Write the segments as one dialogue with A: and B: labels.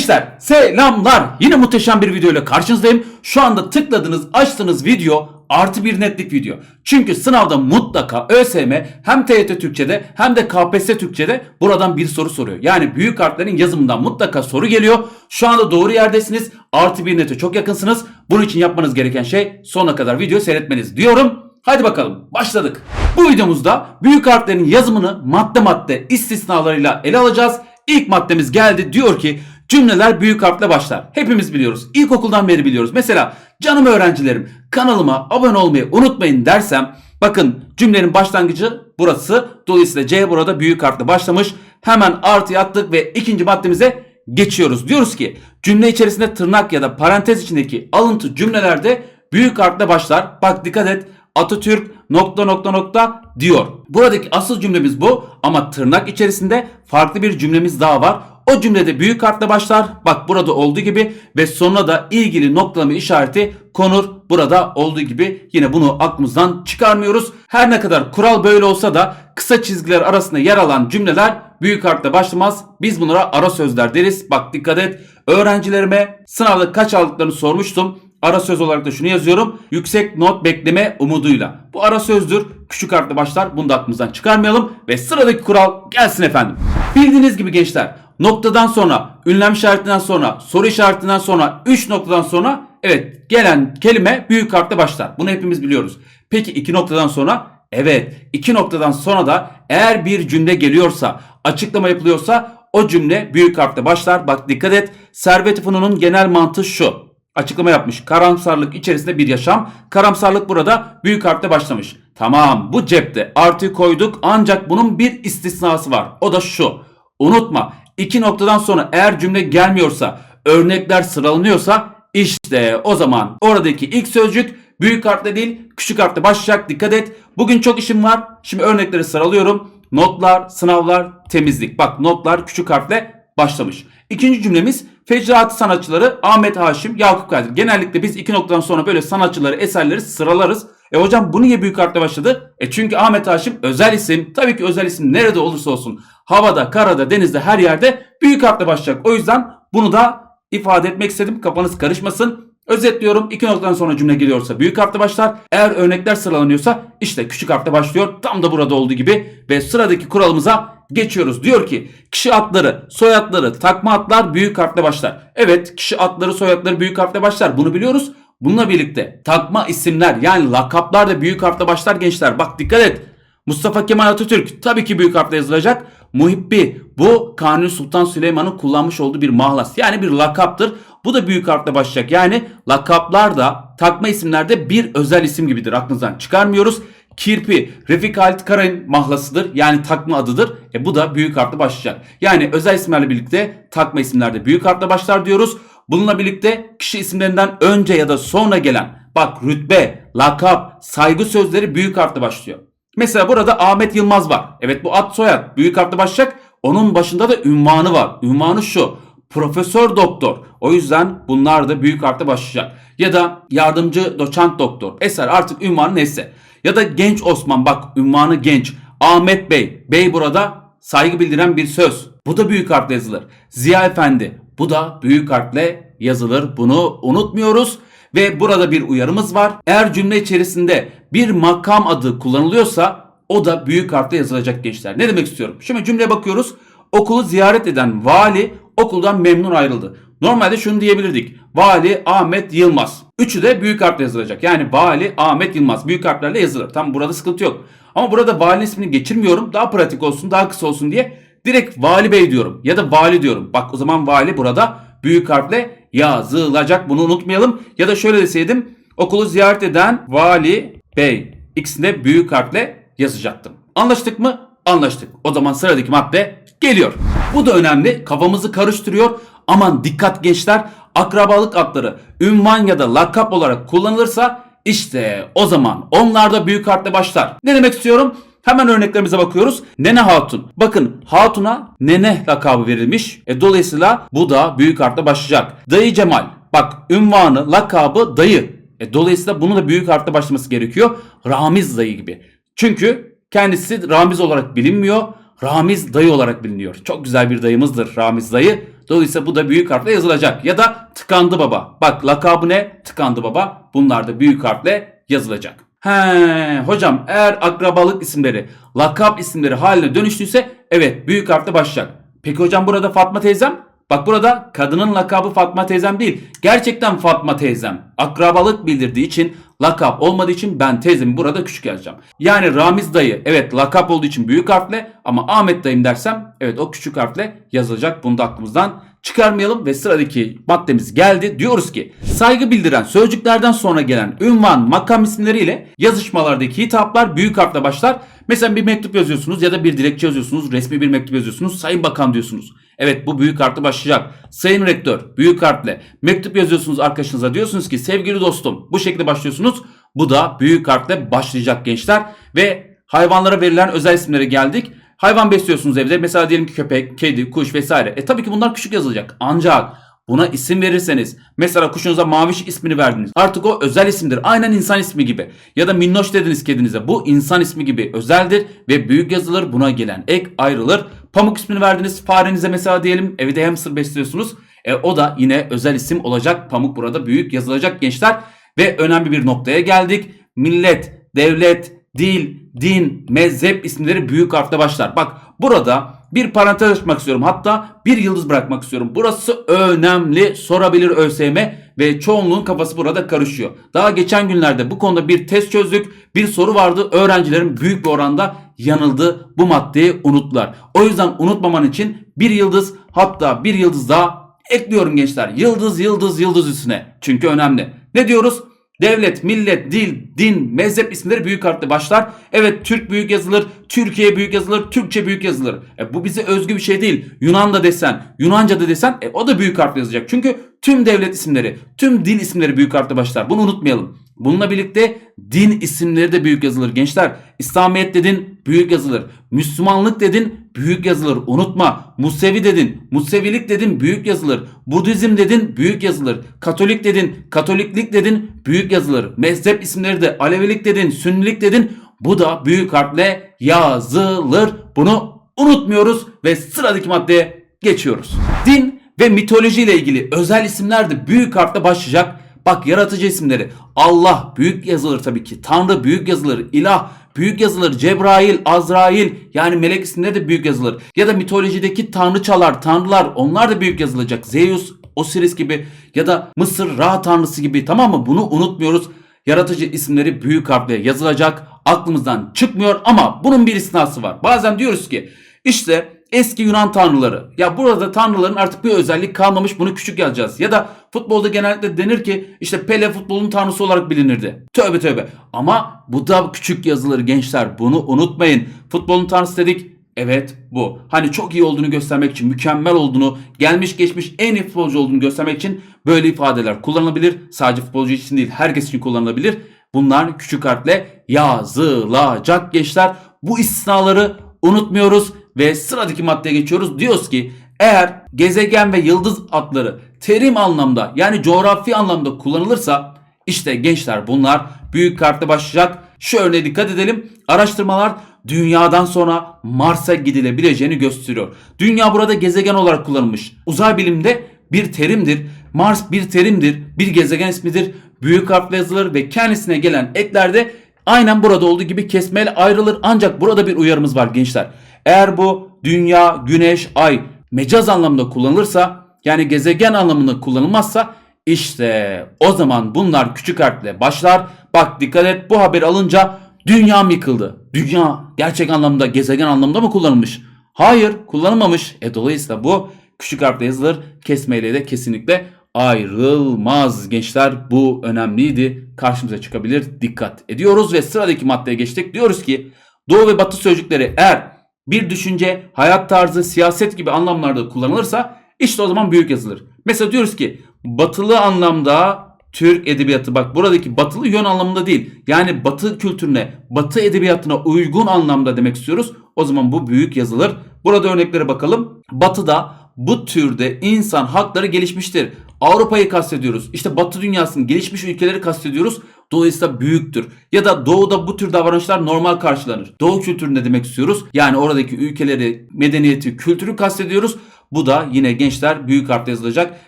A: Gençler selamlar. Yine muhteşem bir video ile karşınızdayım. Şu anda tıkladığınız açtığınız video artı bir netlik video. Çünkü sınavda mutlaka ÖSYM hem TYT Türkçe'de hem de KPSS Türkçe'de buradan bir soru soruyor. Yani büyük harflerin yazımından mutlaka soru geliyor. Şu anda doğru yerdesiniz. Artı bir nete çok yakınsınız. Bunun için yapmanız gereken şey sonuna kadar video seyretmeniz diyorum. Hadi bakalım başladık. Bu videomuzda büyük harflerin yazımını madde madde istisnalarıyla ele alacağız. İlk maddemiz geldi diyor ki cümleler büyük harfle başlar. Hepimiz biliyoruz. İlkokuldan beri biliyoruz. Mesela canım öğrencilerim kanalıma abone olmayı unutmayın dersem bakın cümlenin başlangıcı burası. Dolayısıyla C burada büyük harfle başlamış. Hemen artı attık ve ikinci maddemize geçiyoruz. Diyoruz ki cümle içerisinde tırnak ya da parantez içindeki alıntı cümlelerde büyük harfle başlar. Bak dikkat et Atatürk nokta nokta nokta diyor. Buradaki asıl cümlemiz bu ama tırnak içerisinde farklı bir cümlemiz daha var. O cümlede büyük harfle başlar. Bak burada olduğu gibi ve sonuna da ilgili noktalama işareti konur. Burada olduğu gibi yine bunu aklımızdan çıkarmıyoruz. Her ne kadar kural böyle olsa da kısa çizgiler arasında yer alan cümleler büyük harfle başlamaz. Biz bunlara ara sözler deriz. Bak dikkat et. Öğrencilerime sınavda kaç aldıklarını sormuştum. Ara söz olarak da şunu yazıyorum. Yüksek not bekleme umuduyla. Bu ara sözdür. Küçük harfle başlar. Bunu da aklımızdan çıkarmayalım. Ve sıradaki kural gelsin efendim. Bildiğiniz gibi gençler noktadan sonra, ünlem işaretinden sonra, soru işaretinden sonra, 3 noktadan sonra evet gelen kelime büyük harfle başlar. Bunu hepimiz biliyoruz. Peki iki noktadan sonra? Evet iki noktadan sonra da eğer bir cümle geliyorsa, açıklama yapılıyorsa o cümle büyük harfle başlar. Bak dikkat et. Servet Fünun'un genel mantığı şu açıklama yapmış. Karamsarlık içerisinde bir yaşam. Karamsarlık burada büyük harfle başlamış. Tamam bu cepte artı koyduk ancak bunun bir istisnası var. O da şu. Unutma iki noktadan sonra eğer cümle gelmiyorsa örnekler sıralanıyorsa işte o zaman oradaki ilk sözcük büyük harfle değil küçük harfle başlayacak. Dikkat et. Bugün çok işim var. Şimdi örnekleri sıralıyorum. Notlar, sınavlar, temizlik. Bak notlar küçük harfle başlamış. İkinci cümlemiz Fecraat sanatçıları Ahmet Haşim, Yakup Kadri. Genellikle biz iki noktadan sonra böyle sanatçıları, eserleri sıralarız. E hocam bu niye büyük harfle başladı? E çünkü Ahmet Haşim özel isim. Tabii ki özel isim nerede olursa olsun. Havada, karada, denizde her yerde büyük harfle başlayacak. O yüzden bunu da ifade etmek istedim. Kafanız karışmasın. Özetliyorum. iki noktadan sonra cümle geliyorsa büyük harfle başlar. Eğer örnekler sıralanıyorsa işte küçük harfle başlıyor. Tam da burada olduğu gibi. Ve sıradaki kuralımıza geçiyoruz. Diyor ki kişi adları, soyadları, takma adlar büyük harfle başlar. Evet kişi adları, soyadları büyük harfle başlar. Bunu biliyoruz. Bununla birlikte takma isimler yani lakaplar da büyük harfle başlar gençler. Bak dikkat et. Mustafa Kemal Atatürk tabii ki büyük harfle yazılacak. Muhibbi bu Kanuni Sultan Süleyman'ın kullanmış olduğu bir mahlas. Yani bir lakaptır. Bu da büyük harfle başlayacak. Yani lakaplar da takma isimlerde bir özel isim gibidir. Aklınızdan çıkarmıyoruz. Kirpi Refik Halit Karay'ın mahlasıdır. Yani takma adıdır. E bu da büyük harfle başlayacak. Yani özel isimlerle birlikte takma isimlerde büyük harfle başlar diyoruz. Bununla birlikte kişi isimlerinden önce ya da sonra gelen bak rütbe, lakap, saygı sözleri büyük harfle başlıyor. Mesela burada Ahmet Yılmaz var. Evet bu ad soyad büyük harfle başlayacak. Onun başında da ünvanı var. Ünvanı şu. Profesör doktor. O yüzden bunlar da büyük harfle başlayacak. Ya da yardımcı doçent doktor. Eser artık ünvanı neyse. Ya da genç Osman bak ünvanı genç. Ahmet Bey. Bey burada saygı bildiren bir söz. Bu da büyük harfle yazılır. Ziya Efendi. Bu da büyük harfle yazılır. Bunu unutmuyoruz. Ve burada bir uyarımız var. Eğer cümle içerisinde bir makam adı kullanılıyorsa o da büyük harfle yazılacak gençler. Ne demek istiyorum? Şimdi cümleye bakıyoruz. Okulu ziyaret eden vali okuldan memnun ayrıldı. Normalde şunu diyebilirdik. Vali Ahmet Yılmaz. Üçü de büyük harfle yazılacak. Yani Vali Ahmet Yılmaz büyük harflerle yazılır. Tam burada sıkıntı yok. Ama burada valinin ismini geçirmiyorum. Daha pratik olsun, daha kısa olsun diye direkt Vali Bey diyorum ya da Vali diyorum. Bak o zaman Vali burada büyük harfle yazılacak. Bunu unutmayalım. Ya da şöyle deseydim. Okulu ziyaret eden Vali Bey. İkisinde büyük harfle yazacaktım. Anlaştık mı? Anlaştık. O zaman sıradaki madde geliyor. Bu da önemli. Kafamızı karıştırıyor. Aman dikkat gençler. Akrabalık adları ünvan ya da lakap olarak kullanılırsa işte o zaman onlar da büyük harfle başlar. Ne demek istiyorum? Hemen örneklerimize bakıyoruz. Nene Hatun. Bakın Hatun'a nene lakabı verilmiş. E, dolayısıyla bu da büyük harfle başlayacak. Dayı Cemal. Bak ünvanı, lakabı dayı. E, dolayısıyla bunun da büyük harfle başlaması gerekiyor. Ramiz dayı gibi. Çünkü kendisi Ramiz olarak bilinmiyor. Ramiz dayı olarak biliniyor. Çok güzel bir dayımızdır Ramiz dayı. Dolayısıyla bu da büyük harfle yazılacak. Ya da tıkandı baba. Bak lakabı ne? Tıkandı baba. Bunlar da büyük harfle yazılacak. He hocam eğer akrabalık isimleri lakap isimleri haline dönüştüyse evet büyük harfle başlayacak. Peki hocam burada Fatma teyzem? Bak burada kadının lakabı Fatma teyzem değil. Gerçekten Fatma teyzem. Akrabalık bildirdiği için lakap olmadığı için ben teyzemi burada küçük yazacağım. Yani Ramiz dayı evet lakap olduğu için büyük harfle ama Ahmet dayım dersem evet o küçük harfle yazılacak. Bunu da aklımızdan çıkarmayalım ve sıradaki maddemiz geldi. Diyoruz ki saygı bildiren sözcüklerden sonra gelen ünvan, makam isimleriyle yazışmalardaki hitaplar büyük harfle başlar. Mesela bir mektup yazıyorsunuz ya da bir dilekçe yazıyorsunuz, resmi bir mektup yazıyorsunuz, sayın bakan diyorsunuz. Evet bu büyük harfle başlayacak. Sayın rektör büyük harfle mektup yazıyorsunuz arkadaşınıza diyorsunuz ki sevgili dostum bu şekilde başlıyorsunuz. Bu da büyük harfle başlayacak gençler ve hayvanlara verilen özel isimlere geldik. Hayvan besliyorsunuz evde. Mesela diyelim ki köpek, kedi, kuş vesaire. E tabii ki bunlar küçük yazılacak. Ancak buna isim verirseniz mesela kuşunuza maviş ismini verdiniz. Artık o özel isimdir. Aynen insan ismi gibi. Ya da minnoş dediniz kedinize. Bu insan ismi gibi özeldir ve büyük yazılır. Buna gelen ek ayrılır. Pamuk ismini verdiniz. Farenize mesela diyelim evde hamster besliyorsunuz. E, o da yine özel isim olacak. Pamuk burada büyük yazılacak gençler. Ve önemli bir noktaya geldik. Millet, devlet, dil, din, mezhep isimleri büyük harfle başlar. Bak burada bir parantez açmak istiyorum. Hatta bir yıldız bırakmak istiyorum. Burası önemli. Sorabilir ÖSYM ve çoğunluğun kafası burada karışıyor. Daha geçen günlerde bu konuda bir test çözdük. Bir soru vardı. Öğrencilerin büyük bir oranda yanıldı. Bu maddeyi unuttular. O yüzden unutmaman için bir yıldız hatta bir yıldız daha ekliyorum gençler. Yıldız yıldız yıldız üstüne. Çünkü önemli. Ne diyoruz? Devlet, millet, dil, din, mezhep isimleri büyük harfle başlar. Evet Türk büyük yazılır, Türkiye büyük yazılır, Türkçe büyük yazılır. E, bu bize özgü bir şey değil. Yunan da desen, Yunanca da desen e, o da büyük harfle yazacak. Çünkü tüm devlet isimleri, tüm dil isimleri büyük harfle başlar. Bunu unutmayalım. Bununla birlikte din isimleri de büyük yazılır gençler. İslamiyet dedin büyük yazılır. Müslümanlık dedin büyük yazılır. Unutma. Musevi dedin, Musevilik dedin büyük yazılır. Budizm dedin büyük yazılır. Katolik dedin, Katoliklik dedin büyük yazılır. Mezhep isimleri de Alevilik dedin, Sünnilik dedin bu da büyük harfle yazılır. Bunu unutmuyoruz ve sıradaki maddeye geçiyoruz. Din ve mitoloji ile ilgili özel isimler de büyük harfle başlayacak. Bak yaratıcı isimleri Allah büyük yazılır tabii ki. Tanrı büyük yazılır. İlah büyük yazılır. Cebrail, Azrail yani melek isimleri de büyük yazılır. Ya da mitolojideki tanrıçalar, tanrılar onlar da büyük yazılacak. Zeus, Osiris gibi ya da Mısır Ra tanrısı gibi tamam mı? Bunu unutmuyoruz. Yaratıcı isimleri büyük harfle yazılacak. Aklımızdan çıkmıyor ama bunun bir istisnası var. Bazen diyoruz ki işte eski Yunan tanrıları. Ya burada tanrıların artık bir özellik kalmamış bunu küçük yazacağız. Ya da futbolda genellikle denir ki işte Pele futbolun tanrısı olarak bilinirdi. Tövbe tövbe. Ama bu da küçük yazılır gençler. Bunu unutmayın. Futbolun tanrısı dedik. Evet bu. Hani çok iyi olduğunu göstermek için, mükemmel olduğunu, gelmiş geçmiş en iyi futbolcu olduğunu göstermek için böyle ifadeler kullanılabilir. Sadece futbolcu için değil herkes için kullanılabilir. Bunlar küçük harfle yazılacak gençler. Bu istisnaları unutmuyoruz ve sıradaki maddeye geçiyoruz. Diyoruz ki eğer gezegen ve yıldız adları terim anlamda yani coğrafi anlamda kullanılırsa işte gençler bunlar büyük harfle başlayacak. Şu örneğe dikkat edelim. Araştırmalar dünyadan sonra Mars'a gidilebileceğini gösteriyor. Dünya burada gezegen olarak kullanılmış. Uzay bilimde bir terimdir. Mars bir terimdir. Bir gezegen ismidir. Büyük harfle yazılır ve kendisine gelen eklerde aynen burada olduğu gibi kesmeyle ayrılır. Ancak burada bir uyarımız var gençler. Eğer bu dünya, güneş, ay mecaz anlamda kullanılırsa yani gezegen anlamında kullanılmazsa işte o zaman bunlar küçük harfle başlar. Bak dikkat et bu haber alınca dünya mı yıkıldı? Dünya gerçek anlamda gezegen anlamda mı kullanılmış? Hayır kullanılmamış. E dolayısıyla bu küçük harfle yazılır. Kesmeyle de kesinlikle ayrılmaz gençler. Bu önemliydi. Karşımıza çıkabilir. Dikkat ediyoruz ve sıradaki maddeye geçtik. Diyoruz ki doğu ve batı sözcükleri eğer bir düşünce, hayat tarzı, siyaset gibi anlamlarda kullanılırsa işte o zaman büyük yazılır. Mesela diyoruz ki batılı anlamda Türk edebiyatı bak buradaki batılı yön anlamında değil. Yani batı kültürüne, batı edebiyatına uygun anlamda demek istiyoruz. O zaman bu büyük yazılır. Burada örneklere bakalım. Batıda bu türde insan hakları gelişmiştir. Avrupa'yı kastediyoruz. İşte Batı dünyasının gelişmiş ülkeleri kastediyoruz. Dolayısıyla büyüktür. Ya da doğuda bu tür davranışlar normal karşılanır. Doğu kültüründe demek istiyoruz. Yani oradaki ülkeleri, medeniyeti, kültürü kastediyoruz. Bu da yine gençler büyük harfle yazılacak.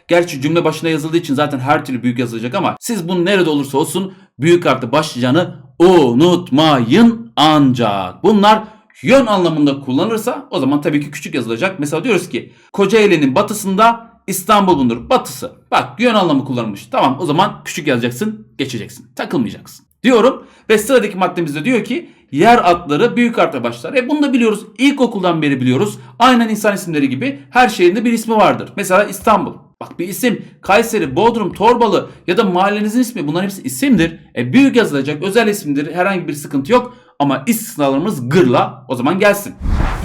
A: Gerçi cümle başına yazıldığı için zaten her türlü büyük yazılacak ama siz bunun nerede olursa olsun büyük harfle başlayacağını unutmayın ancak. Bunlar yön anlamında kullanırsa o zaman tabii ki küçük yazılacak. Mesela diyoruz ki Kocaeli'nin batısında İstanbul bulunur. Batısı. Bak yön anlamı kullanılmış. Tamam o zaman küçük yazacaksın geçeceksin. Takılmayacaksın. Diyorum ve sıradaki maddemizde diyor ki yer adları büyük harfle başlar. E bunu da biliyoruz. İlkokuldan beri biliyoruz. Aynen insan isimleri gibi her şehrinde bir ismi vardır. Mesela İstanbul. Bak bir isim Kayseri, Bodrum, Torbalı ya da mahallenizin ismi bunların hepsi isimdir. E büyük yazılacak özel isimdir herhangi bir sıkıntı yok. Ama istisnalarımız gırla o zaman gelsin.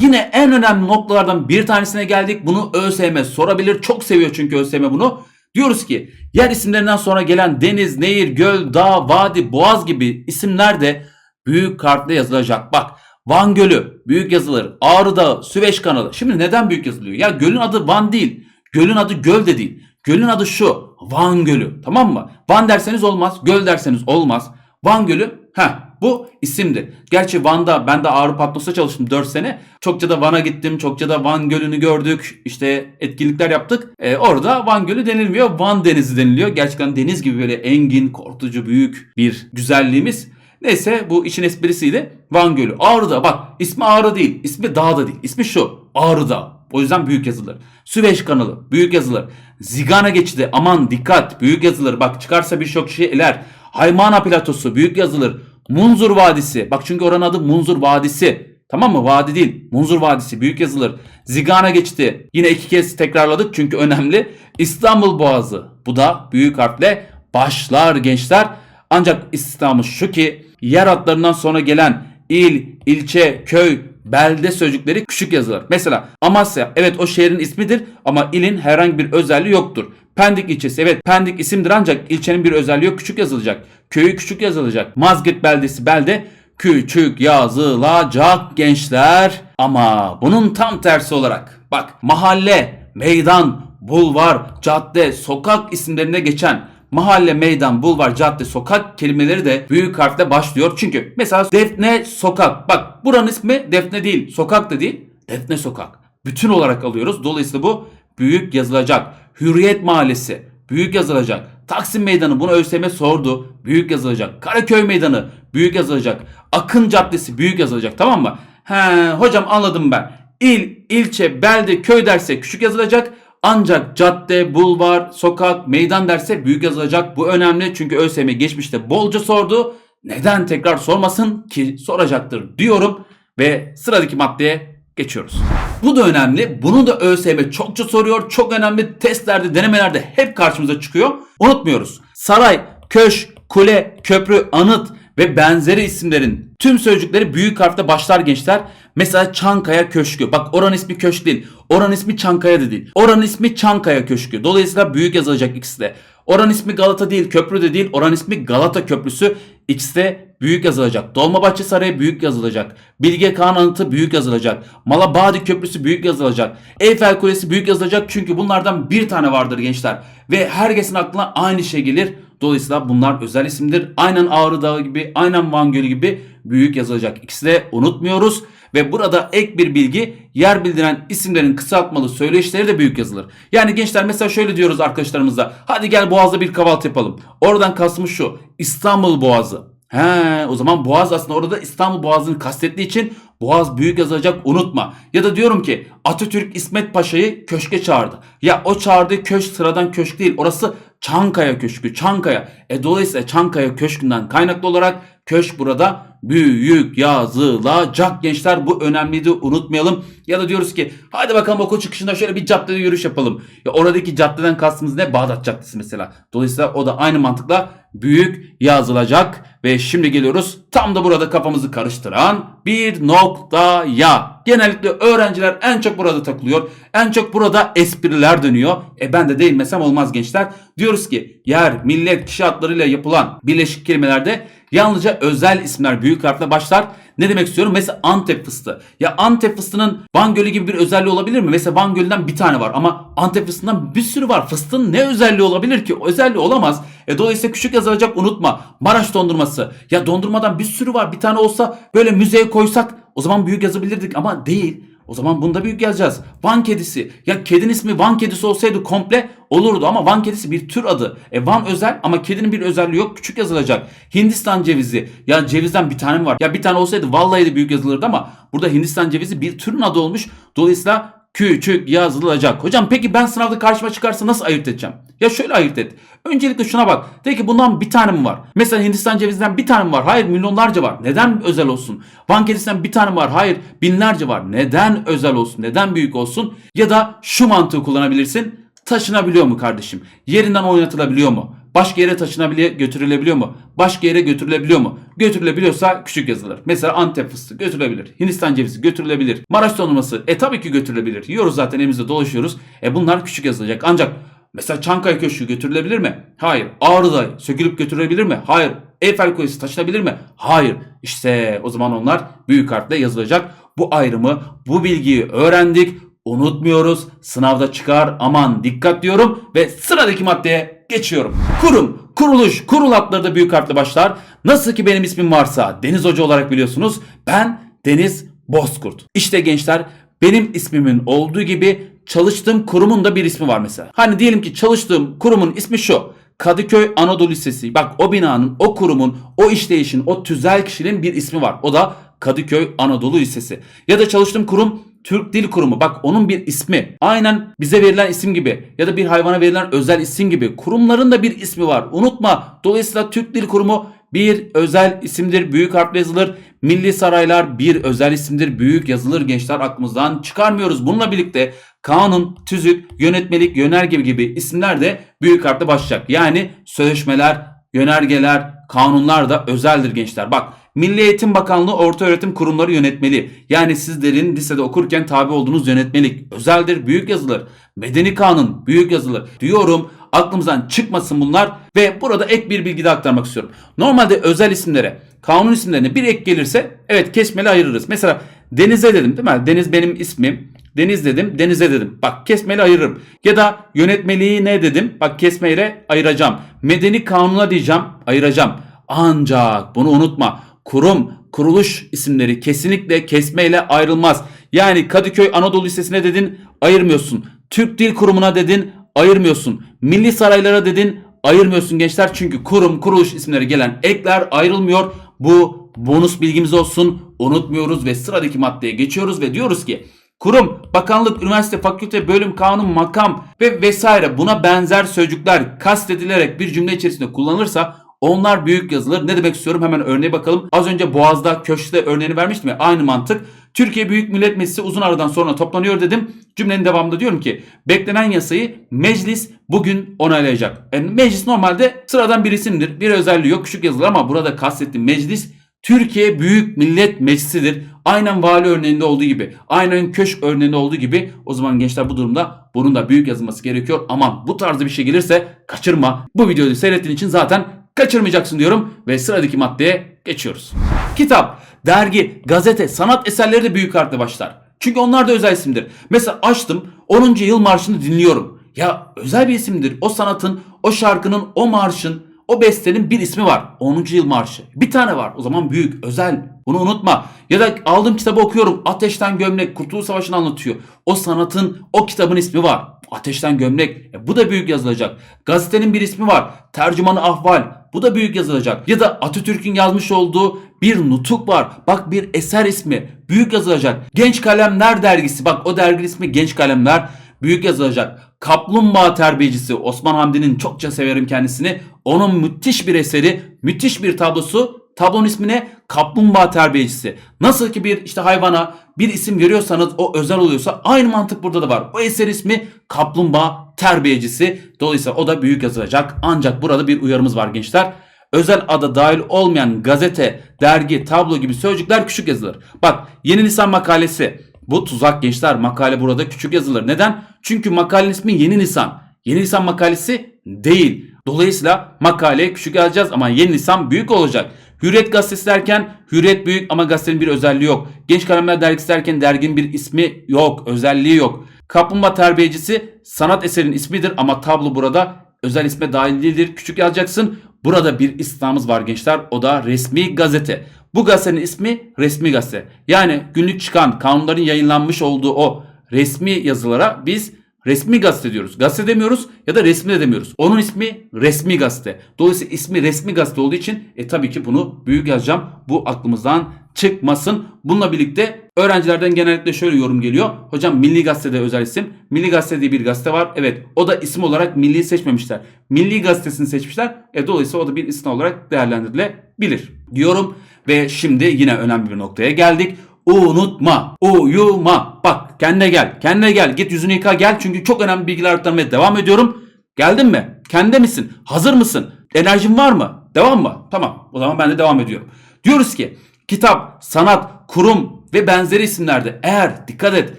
A: Yine en önemli noktalardan bir tanesine geldik. Bunu ÖSYM sorabilir. Çok seviyor çünkü ÖSYM bunu. Diyoruz ki yer isimlerinden sonra gelen deniz, nehir, göl, dağ, vadi, boğaz gibi isimler de büyük harfle yazılacak. Bak Van Gölü büyük yazılır. Ağrı Dağı, Süveyş kanalı. Şimdi neden büyük yazılıyor? Ya gölün adı Van değil. Gölün adı göl de değil. Gölün adı şu. Van Gölü. Tamam mı? Van derseniz olmaz. Göl derseniz olmaz. Van Gölü. Heh bu isimdir. Gerçi Van'da ben de Ağrı Patnos'ta çalıştım 4 sene. Çokça da Van'a gittim. Çokça da Van Gölü'nü gördük. İşte etkinlikler yaptık. Ee, orada Van Gölü denilmiyor. Van Denizi deniliyor. Gerçekten deniz gibi böyle engin, korkutucu, büyük bir güzelliğimiz. Neyse bu işin esprisiydi. Van Gölü. Ağrı'da bak ismi Ağrı değil. ismi dağ da değil. İsmi şu. Ağrı'da. O yüzden büyük yazılır. Süveyş kanalı büyük yazılır. Zigana geçidi aman dikkat büyük yazılır. Bak çıkarsa birçok kişi eler. Haymana platosu büyük yazılır. Munzur Vadisi. Bak çünkü oranın adı Munzur Vadisi. Tamam mı? Vadi değil. Munzur Vadisi büyük yazılır. Zigana geçti. Yine iki kez tekrarladık çünkü önemli. İstanbul Boğazı. Bu da büyük harfle başlar gençler. Ancak istisnamız şu ki yer adlarından sonra gelen il, ilçe, köy, belde sözcükleri küçük yazılır. Mesela Amasya evet o şehrin ismidir ama ilin herhangi bir özelliği yoktur. Pendik ilçesi evet Pendik isimdir ancak ilçenin bir özelliği yok küçük yazılacak. Köyü küçük yazılacak. Mazgirt beldesi belde küçük yazılacak gençler. Ama bunun tam tersi olarak bak mahalle, meydan, bulvar, cadde, sokak isimlerine geçen mahalle, meydan, bulvar, cadde, sokak kelimeleri de büyük harfle başlıyor. Çünkü mesela Defne Sokak. Bak buranın ismi Defne değil, sokak da değil. Defne Sokak. Bütün olarak alıyoruz. Dolayısıyla bu büyük yazılacak. Hürriyet Mahallesi büyük yazılacak. Taksim Meydanı bunu ÖSYM sordu. Büyük yazılacak. Karaköy Meydanı büyük yazılacak. Akın Caddesi büyük yazılacak tamam mı? He hocam anladım ben. İl, ilçe, belde, köy derse küçük yazılacak. Ancak cadde, bulvar, sokak, meydan derse büyük yazılacak. Bu önemli çünkü ÖSYM geçmişte bolca sordu. Neden tekrar sormasın ki soracaktır diyorum ve sıradaki maddeye geçiyoruz. Bu da önemli. Bunu da ÖSYM çokça soruyor. Çok önemli testlerde, denemelerde hep karşımıza çıkıyor. Unutmuyoruz. Saray, köşk, kule, köprü, anıt ve benzeri isimlerin tüm sözcükleri büyük harfle başlar gençler. Mesela Çankaya Köşkü. Bak oranın ismi köşk değil. Oranın ismi Çankaya da değil. Oranın ismi Çankaya Köşkü. Dolayısıyla büyük yazılacak ikisi de. Oranın ismi Galata değil, köprü de değil. Oranın ismi Galata Köprüsü. İkisi de büyük yazılacak. Dolmabahçe Sarayı büyük yazılacak. Bilge Kağan Anıtı büyük yazılacak. Malabadi Köprüsü büyük yazılacak. Eyfel Kulesi büyük yazılacak çünkü bunlardan bir tane vardır gençler. Ve herkesin aklına aynı şey gelir. Dolayısıyla bunlar özel isimdir. Aynen Ağrı Dağı gibi, aynen Van Gölü gibi büyük yazılacak. İkisi de unutmuyoruz. Ve burada ek bir bilgi yer bildiren isimlerin kısaltmalı söyleşleri de büyük yazılır. Yani gençler mesela şöyle diyoruz arkadaşlarımızla. Hadi gel Boğaz'da bir kahvaltı yapalım. Oradan kastımız şu. İstanbul Boğazı. He, o zaman Boğaz aslında orada İstanbul Boğazı'nı kastettiği için Boğaz büyük yazacak unutma. Ya da diyorum ki Atatürk İsmet Paşa'yı köşke çağırdı. Ya o çağırdığı köşk sıradan köşk değil. Orası Çankaya Köşkü. Çankaya. E dolayısıyla Çankaya Köşkü'nden kaynaklı olarak köşk burada büyük yazılacak gençler. Bu önemliydi unutmayalım. Ya da diyoruz ki hadi bakalım okul çıkışında şöyle bir caddede yürüyüş yapalım. Ya oradaki caddeden kastımız ne? Bağdat Caddesi mesela. Dolayısıyla o da aynı mantıkla büyük yazılacak. Ve şimdi geliyoruz tam da burada kafamızı karıştıran bir noktaya. Genellikle öğrenciler en çok burada takılıyor. En çok burada espriler dönüyor. E ben de değinmesem olmaz gençler. Diyoruz ki yer, millet, kişi adlarıyla yapılan birleşik kelimelerde yalnızca özel isimler büyük harfle başlar. Ne demek istiyorum? Mesela Antep fıstığı. Ya Antep fıstığının Van Gölü gibi bir özelliği olabilir mi? Mesela Van Gölü'nden bir tane var ama Antep fıstığından bir sürü var. Fıstığın ne özelliği olabilir ki? Özelliği olamaz. E dolayısıyla küçük yazılacak unutma. Maraş dondurması. Ya dondurmadan bir sürü var. Bir tane olsa böyle müzeye koysak o zaman büyük yazabilirdik ama değil. O zaman bunda büyük yazacağız. Van kedisi. Ya kedinin ismi Van kedisi olsaydı komple olurdu ama Van kedisi bir tür adı. E Van özel ama kedinin bir özelliği yok. Küçük yazılacak. Hindistan cevizi. Ya cevizden bir tane mi var? Ya bir tane olsaydı vallahi de büyük yazılırdı ama burada Hindistan cevizi bir türün adı olmuş. Dolayısıyla küçük yazılacak. Hocam peki ben sınavda karşıma çıkarsa nasıl ayırt edeceğim? Ya şöyle ayırt et. Öncelikle şuna bak. De ki bundan bir tane mi var? Mesela Hindistan cevizinden bir tane mi var? Hayır milyonlarca var. Neden özel olsun? Van kedisinden bir tane mi var? Hayır binlerce var. Neden özel olsun? Neden büyük olsun? Ya da şu mantığı kullanabilirsin. Taşınabiliyor mu kardeşim? Yerinden oynatılabiliyor mu? Başka yere taşınabiliyor, götürülebiliyor mu? Başka yere götürülebiliyor mu? Götürülebiliyorsa küçük yazılır. Mesela Antep fıstığı götürülebilir. Hindistan cevizi götürülebilir. Maraş dondurması e tabii ki götürülebilir. Yiyoruz zaten elimizde dolaşıyoruz. E bunlar küçük yazılacak. Ancak mesela Çankaya Köşkü götürülebilir mi? Hayır. Ağrı'da sökülüp götürülebilir mi? Hayır. Eyfel Kulesi taşınabilir mi? Hayır. İşte o zaman onlar büyük harfle yazılacak. Bu ayrımı, bu bilgiyi öğrendik. Unutmuyoruz. Sınavda çıkar. Aman dikkat diyorum ve sıradaki maddeye geçiyorum. Kurum, kuruluş, kurul adları da büyük harfle başlar. Nasıl ki benim ismim varsa Deniz Hoca olarak biliyorsunuz. Ben Deniz Bozkurt. İşte gençler benim ismimin olduğu gibi çalıştığım kurumun da bir ismi var mesela. Hani diyelim ki çalıştığım kurumun ismi şu. Kadıköy Anadolu Lisesi. Bak o binanın, o kurumun, o işleyişin, o tüzel kişinin bir ismi var. O da Kadıköy Anadolu Lisesi. Ya da çalıştığım kurum Türk Dil Kurumu. Bak onun bir ismi. Aynen bize verilen isim gibi ya da bir hayvana verilen özel isim gibi. Kurumların da bir ismi var. Unutma. Dolayısıyla Türk Dil Kurumu bir özel isimdir. Büyük harfle yazılır. Milli Saraylar bir özel isimdir. Büyük yazılır gençler aklımızdan çıkarmıyoruz. Bununla birlikte kanun, tüzük, yönetmelik, yönerge gibi isimler de büyük harfle başlayacak. Yani sözleşmeler, yönergeler, kanunlar da özeldir gençler. Bak Milli Eğitim Bakanlığı orta öğretim kurumları yönetmeli. Yani sizlerin lisede okurken tabi olduğunuz yönetmelik özeldir, büyük yazılır. Medeni kanun büyük yazılır. Diyorum aklımızdan çıkmasın bunlar ve burada ek bir bilgi de aktarmak istiyorum. Normalde özel isimlere, kanun isimlerine bir ek gelirse evet kesmeli ayırırız. Mesela Deniz'e dedim değil mi? Deniz benim ismim. Deniz dedim, denize dedim. Bak kesmeli ayırırım. Ya da yönetmeliği ne dedim? Bak kesmeyle ayıracağım. Medeni kanuna diyeceğim, ayıracağım. Ancak bunu unutma. Kurum, kuruluş isimleri kesinlikle kesmeyle ayrılmaz. Yani Kadıköy Anadolu Lisesi'ne dedin, ayırmıyorsun. Türk Dil Kurumu'na dedin, ayırmıyorsun. Milli Saraylara dedin, ayırmıyorsun gençler. Çünkü kurum, kuruluş isimleri gelen ekler ayrılmıyor. Bu bonus bilgimiz olsun. Unutmuyoruz ve sıradaki maddeye geçiyoruz ve diyoruz ki Kurum, bakanlık, üniversite, fakülte, bölüm, kanun, makam ve vesaire buna benzer sözcükler kastedilerek bir cümle içerisinde kullanılırsa onlar büyük yazılır. Ne demek istiyorum? Hemen örneğe bakalım. Az önce Boğaz'da köşkte örneğini vermiştim ya. Aynı mantık. Türkiye Büyük Millet Meclisi uzun aradan sonra toplanıyor dedim. Cümlenin devamında diyorum ki beklenen yasayı meclis bugün onaylayacak. Yani meclis normalde sıradan bir isimdir. Bir özelliği yok. Küçük yazılır ama burada kastettiğim meclis Türkiye Büyük Millet Meclisi'dir. Aynen vali örneğinde olduğu gibi, aynen köşk örneğinde olduğu gibi o zaman gençler bu durumda bunun da büyük yazılması gerekiyor. Aman bu tarzda bir şey gelirse kaçırma. Bu videoyu seyrettiğin için zaten kaçırmayacaksın diyorum ve sıradaki maddeye geçiyoruz. Kitap, dergi, gazete, sanat eserleri de büyük harfle başlar. Çünkü onlar da özel isimdir. Mesela açtım 10. yıl marşını dinliyorum. Ya özel bir isimdir. O sanatın, o şarkının, o marşın, o bestenin bir ismi var. 10. yıl marşı. Bir tane var. O zaman büyük, özel. Bunu unutma. Ya da aldığım kitabı okuyorum. Ateşten Gömlek, Kurtuluş Savaşı'nı anlatıyor. O sanatın, o kitabın ismi var. Ateşten Gömlek. E, bu da büyük yazılacak. Gazetenin bir ismi var. Tercümanı Ahval. Bu da büyük yazılacak. Ya da Atatürk'ün yazmış olduğu bir nutuk var. Bak bir eser ismi. Büyük yazılacak. Genç Kalemler dergisi. Bak o dergi ismi Genç Kalemler. Büyük yazılacak. Kaplumbağa terbiyecisi Osman Hamdi'nin çokça severim kendisini. Onun müthiş bir eseri, müthiş bir tablosu. Tablonun ismi ne? Kaplumbağa terbiyecisi. Nasıl ki bir işte hayvana bir isim veriyorsanız o özel oluyorsa aynı mantık burada da var. O eser ismi Kaplumbağa terbiyecisi. Dolayısıyla o da büyük yazılacak. Ancak burada bir uyarımız var gençler. Özel ada dahil olmayan gazete, dergi, tablo gibi sözcükler küçük yazılır. Bak yeni Nisan makalesi. Bu tuzak gençler. Makale burada küçük yazılır. Neden? Çünkü makalenin ismi Yeni Nisan. Yeni Nisan makalesi değil. Dolayısıyla makale küçük yazacağız ama Yeni Nisan büyük olacak. Hürriyet gazetesi derken Hürriyet büyük ama gazetenin bir özelliği yok. Genç Kalemler dergisi derken derginin bir ismi yok, özelliği yok. Kaplumbağa terbiyecisi sanat eserinin ismidir ama tablo burada özel isme dahil değildir. Küçük yazacaksın. Burada bir istisnamız var gençler. O da resmi gazete. Bu gazetenin ismi resmi gazete. Yani günlük çıkan kanunların yayınlanmış olduğu o resmi yazılara biz resmi gazete diyoruz. Gazete demiyoruz ya da resmi de demiyoruz. Onun ismi resmi gazete. Dolayısıyla ismi resmi gazete olduğu için e tabii ki bunu büyük yazacağım. Bu aklımızdan çıkmasın. Bununla birlikte öğrencilerden genellikle şöyle yorum geliyor. Hocam Milli Gazete'de özel isim. Milli Gazete diye bir gazete var. Evet o da isim olarak Milli seçmemişler. Milli Gazetesini seçmişler. E, dolayısıyla o da bir isim olarak değerlendirilebilir diyorum. Ve şimdi yine önemli bir noktaya geldik. Unutma, uyuma. Bak kendine gel, kendine gel. Git yüzünü yıka gel. Çünkü çok önemli bilgiler aktarmaya devam ediyorum. Geldin mi? Kendi misin? Hazır mısın? Enerjin var mı? Devam mı? Tamam. O zaman ben de devam ediyorum. Diyoruz ki kitap, sanat, kurum ve benzeri isimlerde eğer dikkat et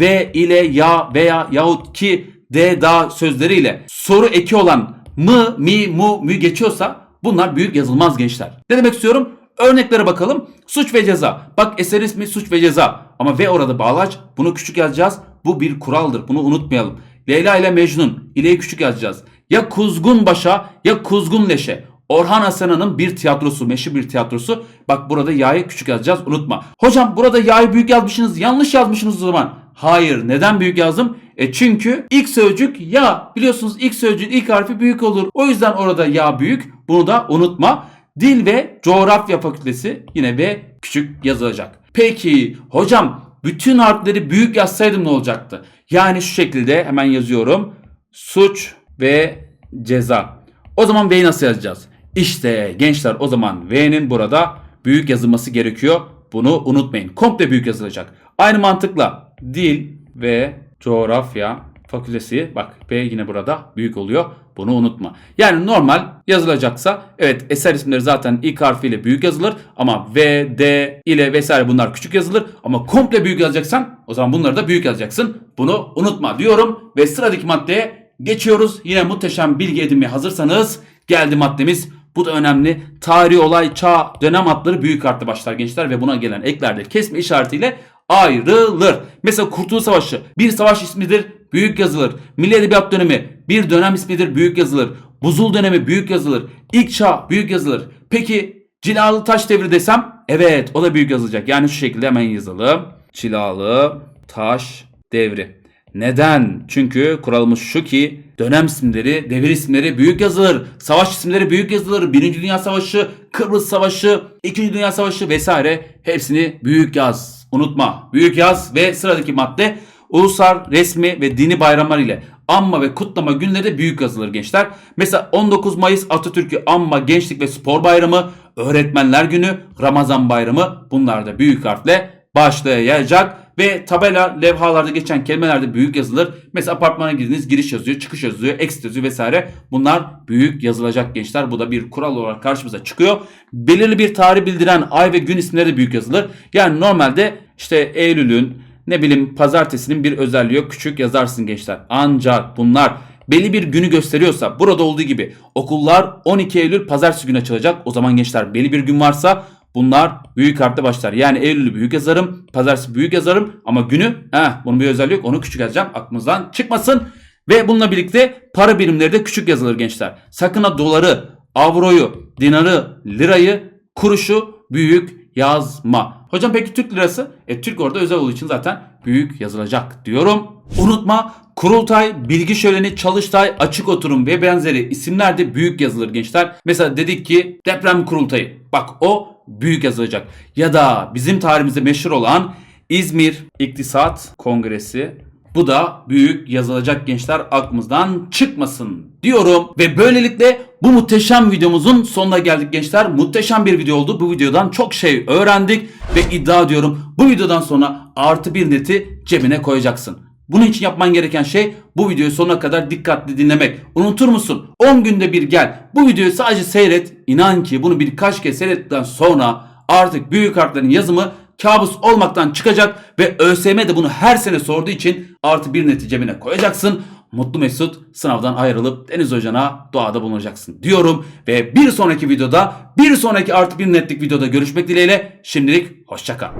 A: ve ile ya veya yahut ki de da sözleriyle soru eki olan mı, mi, mu, mü geçiyorsa bunlar büyük yazılmaz gençler. Ne demek istiyorum? Örneklere bakalım. Suç ve ceza. Bak eser ismi suç ve ceza. Ama ve orada bağlaç. Bunu küçük yazacağız. Bu bir kuraldır. Bunu unutmayalım. Leyla ile Mecnun. İleyi küçük yazacağız. Ya Kuzgun Başa ya Kuzgun Leşe. Orhan Asena'nın bir tiyatrosu, meşhur bir tiyatrosu. Bak burada ya'yı küçük yazacağız unutma. Hocam burada ya'yı büyük yazmışsınız, yanlış yazmışsınız o zaman. Hayır, neden büyük yazdım? E çünkü ilk sözcük ya. Biliyorsunuz ilk sözcüğün ilk harfi büyük olur. O yüzden orada ya büyük. Bunu da unutma. Dil ve Coğrafya Fakültesi yine B küçük yazılacak. Peki hocam bütün harfleri büyük yazsaydım ne olacaktı? Yani şu şekilde hemen yazıyorum. Suç ve ceza. O zaman V'yi nasıl yazacağız? İşte gençler o zaman V'nin burada büyük yazılması gerekiyor. Bunu unutmayın. Komple büyük yazılacak. Aynı mantıkla dil ve coğrafya fakültesi bak B yine burada büyük oluyor. Bunu unutma. Yani normal yazılacaksa evet eser isimleri zaten ilk harfiyle büyük yazılır ama V, D ile vesaire bunlar küçük yazılır ama komple büyük yazacaksan o zaman bunları da büyük yazacaksın. Bunu unutma diyorum ve sıradaki maddeye geçiyoruz. Yine muhteşem bilgi edinmeye hazırsanız geldi maddemiz. Bu da önemli. Tarih, olay, çağ, dönem adları büyük harfle başlar gençler ve buna gelen eklerde kesme işaretiyle ayrılır. Mesela Kurtuluş Savaşı bir savaş ismidir, büyük yazılır. Milli Edebiyat dönemi bir dönem ismidir, büyük yazılır. Buzul dönemi büyük yazılır. İlk çağ büyük yazılır. Peki Cilalı Taş Devri desem? Evet o da büyük yazılacak. Yani şu şekilde hemen yazalım. Cilalı Taş Devri. Neden? Çünkü kuralımız şu ki dönem isimleri, devir isimleri büyük yazılır. Savaş isimleri büyük yazılır. Birinci Dünya Savaşı, Kıbrıs Savaşı, İkinci Dünya Savaşı vesaire hepsini büyük yaz. Unutma. Büyük yaz ve sıradaki madde ulusal, resmi ve dini bayramlar ile anma ve kutlama günleri de büyük yazılır gençler. Mesela 19 Mayıs Atatürk'ü anma, gençlik ve spor bayramı, öğretmenler günü, Ramazan bayramı bunlar da büyük harfle başlayacak ve tabela levhalarda geçen kelimelerde büyük yazılır. Mesela apartmana girdiniz giriş yazıyor, çıkış yazıyor, exit yazıyor vesaire. Bunlar büyük yazılacak gençler. Bu da bir kural olarak karşımıza çıkıyor. Belirli bir tarih bildiren ay ve gün isimleri de büyük yazılır. Yani normalde işte Eylül'ün ne bileyim pazartesinin bir özelliği yok. Küçük yazarsın gençler. Ancak bunlar belli bir günü gösteriyorsa burada olduğu gibi okullar 12 Eylül pazartesi günü açılacak. O zaman gençler belli bir gün varsa Bunlar büyük harfle başlar. Yani Eylül'ü büyük yazarım. Pazartesi büyük yazarım. Ama günü eh, bunun bir özelliği yok. Onu küçük yazacağım. Aklınızdan çıkmasın. Ve bununla birlikte para birimleri de küçük yazılır gençler. Sakın ha doları, avroyu, dinarı, lirayı, kuruşu büyük yazma. Hocam peki Türk lirası? E Türk orada özel olduğu için zaten büyük yazılacak diyorum. Unutma Kurultay, bilgi şöleni, çalıştay, açık oturum ve benzeri isimler de büyük yazılır gençler. Mesela dedik ki deprem kurultayı. Bak o büyük yazılacak. Ya da bizim tarihimizde meşhur olan İzmir İktisat Kongresi. Bu da büyük yazılacak gençler aklımızdan çıkmasın diyorum. Ve böylelikle bu muhteşem videomuzun sonuna geldik gençler. Muhteşem bir video oldu. Bu videodan çok şey öğrendik ve iddia ediyorum bu videodan sonra artı bir neti cebine koyacaksın. Bunun için yapman gereken şey bu videoyu sonuna kadar dikkatli dinlemek. Unutur musun? 10 günde bir gel. Bu videoyu sadece seyret. İnan ki bunu birkaç kez seyrettikten sonra artık büyük harflerin yazımı kabus olmaktan çıkacak ve ÖSYM de bunu her sene sorduğu için artı bir neti cebine koyacaksın. Mutlu Mesut sınavdan ayrılıp Deniz Hoca'na duada bulunacaksın diyorum. Ve bir sonraki videoda bir sonraki artı bir netlik videoda görüşmek dileğiyle şimdilik hoşçakal.